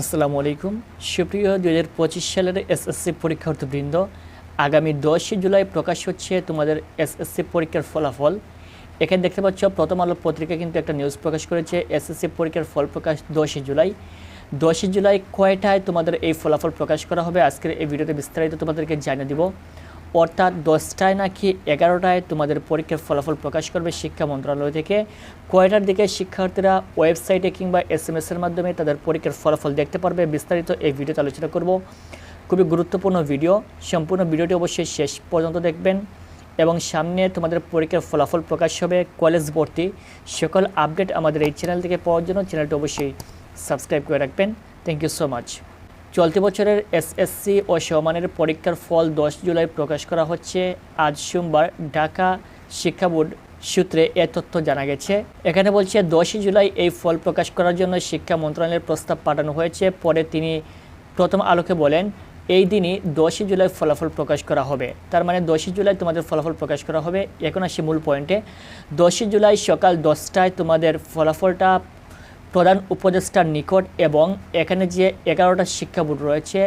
আসসালামু আলাইকুম। সুপ্রিয় দু হাজার পঁচিশ সালের এসএসসি পরীক্ষার্থীবৃন্দ আগামী দশই জুলাই প্রকাশ হচ্ছে তোমাদের এসএসসি পরীক্ষার ফলাফল। এখানে দেখতে পাচ্ছ, প্রথম আলো পত্রিকা কিন্তু একটা নিউজ প্রকাশ করেছে, এসএসসি পরীক্ষার ফল প্রকাশ দশই জুলাই। দশই জুলাই কয়টায় তোমাদের এই ফলাফল প্রকাশ করা হবে? আজকের এই ভিডিওতে বিস্তারিত তোমাদেরকে জানিয়ে দিব। অর্থাৎ দশটায় নাকি এগারোটায় তোমাদের পরীক্ষার ফলাফল প্রকাশ করবে শিক্ষা মন্ত্রণালয় থেকে। কয়টার দিকে শিক্ষার্থীরা ওয়েবসাইটে কিংবা এস এম এসের মাধ্যমে তাদের পরীক্ষার ফলাফল দেখতে পারবে? বিস্তারিত এই ভিডিওতে আলোচনা করব। খুবই গুরুত্বপূর্ণ ভিডিও। সম্পূর্ণ ভিডিওটি অবশ্যই শেষ পর্যন্ত দেখবেন এবং সামনে তোমাদের পরীক্ষার ফলাফল প্রকাশ হবে কলেজ ভর্তি। সকল আপডেট আমাদের এই চ্যানেল থেকে পাওয়ার জন্য চ্যানেলটি অবশ্যই সাবস্ক্রাইব করে রাখবেন। থ্যাংক ইউ সো মাচ চলতি বছরের এসএসসি ও সমানের পরীক্ষার ফল দশ জুলাই প্রকাশ করা হচ্ছে। আজ সোমবার ঢাকা শিক্ষা বোর্ড সূত্রে এ তথ্য জানা গেছে। এখানে বলছে দশই জুলাই এই ফল প্রকাশ করার জন্য শিক্ষা মন্ত্রণালয়ের প্রস্তাব পাঠানো হয়েছে। পরে তিনি প্রথম আলোকে বলেন, এই দিনই দশই জুলাই ফলাফল প্রকাশ করা হবে। তার মানে দশই জুলাই তোমাদের ফলাফল প্রকাশ করা হবে। এখন আসি মূল পয়েন্টে। দশই জুলাই সকাল দশটায় তোমাদের ফলাফলটা প্রধান উপদেষ্টার নিকট এবং এখানে যে এগারোটা শিক্ষা বোর্ড রয়েছে,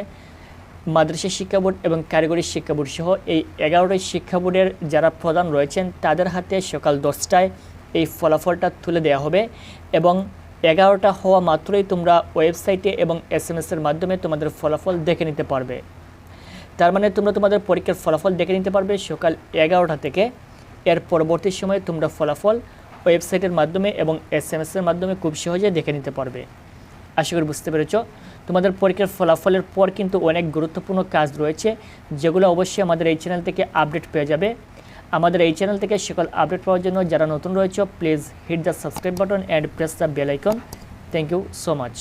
মাদ্রাসা শিক্ষা বোর্ড এবং কারিগরি শিক্ষা বোর্ড সহ এই এগারোটি শিক্ষা বোর্ডের যারা প্রধান রয়েছেন, তাদের হাতে সকাল দশটায় এই ফলাফলটা তুলে দেওয়া হবে এবং এগারোটা হওয়া মাত্রই তোমরা ওয়েবসাইটে এবং এস এম এসের মাধ্যমে তোমাদের ফলাফল দেখে নিতে পারবে। তার মানে তোমরা তোমাদের পরীক্ষার ফলাফল দেখে নিতে পারবে সকাল এগারোটা থেকে। এর পরবর্তী সময়ে তোমরা ফলাফল ওয়েবসাইটের মাধ্যমে এবং এস এম এসের মাধ্যমে খুব সহজে দেখে নিতে পারবে। আশা করি বুঝতে পেরেছ। তোমাদের পরীক্ষার ফলাফলের পর কিন্তু অনেক গুরুত্বপূর্ণ কাজ রয়েছে, যেগুলো অবশ্যই আমাদের এই চ্যানেল থেকে আপডেট পেয়ে যাবে। আমাদের এই চ্যানেল থেকে সকল আপডেট পাওয়ার জন্য যারা নতুন রয়েছে, please hit the subscribe button and press the bell icon thank you so much